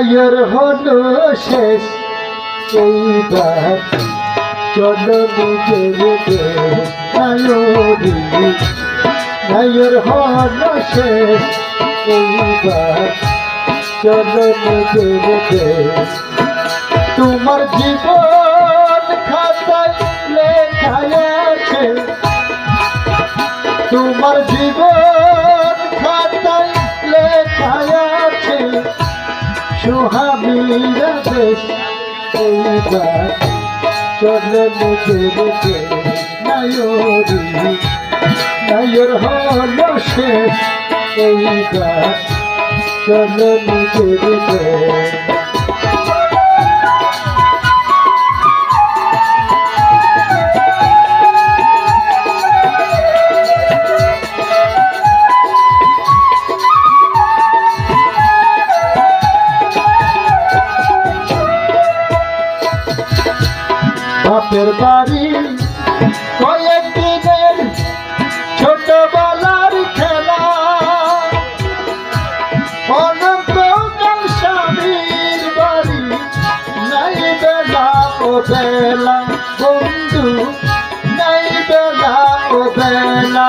নায়র হলো শেষ। এইবার চলো নিজের নায়রি নায়র হলো শেষ। এইবার চলো নিজের তোমার জীবন নায়রি হল শেষ এইবার চলে নিজের বাপের বাড়ি। কয়েক দিনের ছোটবেলার খেলা। অনন্তকাল স্বামীর বাড়ি, নাই বেলা ও বেলা। বন্ধু, নাই বেলা ও বেলা।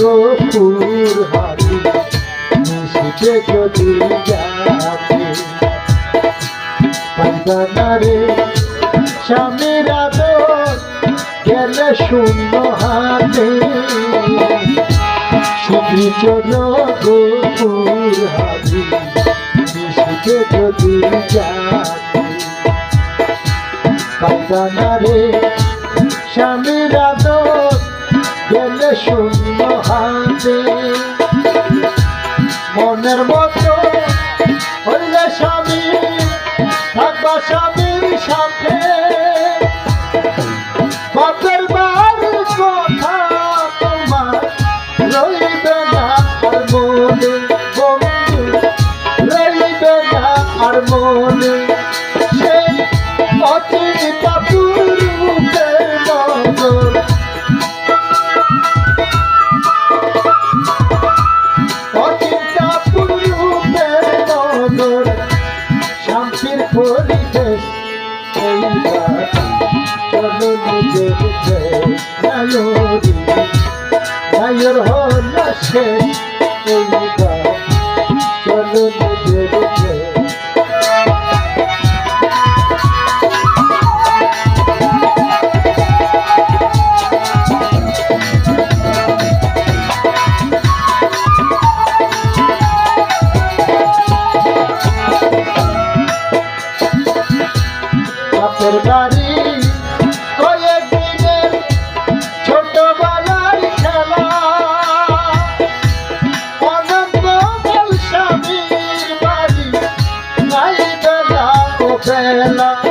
গোপুর হাতি শিখে যদি যাতে পাইবানারে স্বামীর আদর গেলে শূন্য হাতে। শিখি চলো গোপুর হাতি শিখে যদি যাতে পাইবানারে স্বামীর আদর মনের শান্তির পরিবেশ এইবার চলো নিজের নায়রি নায়র হল শেষ এইবার আছে না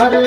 আরে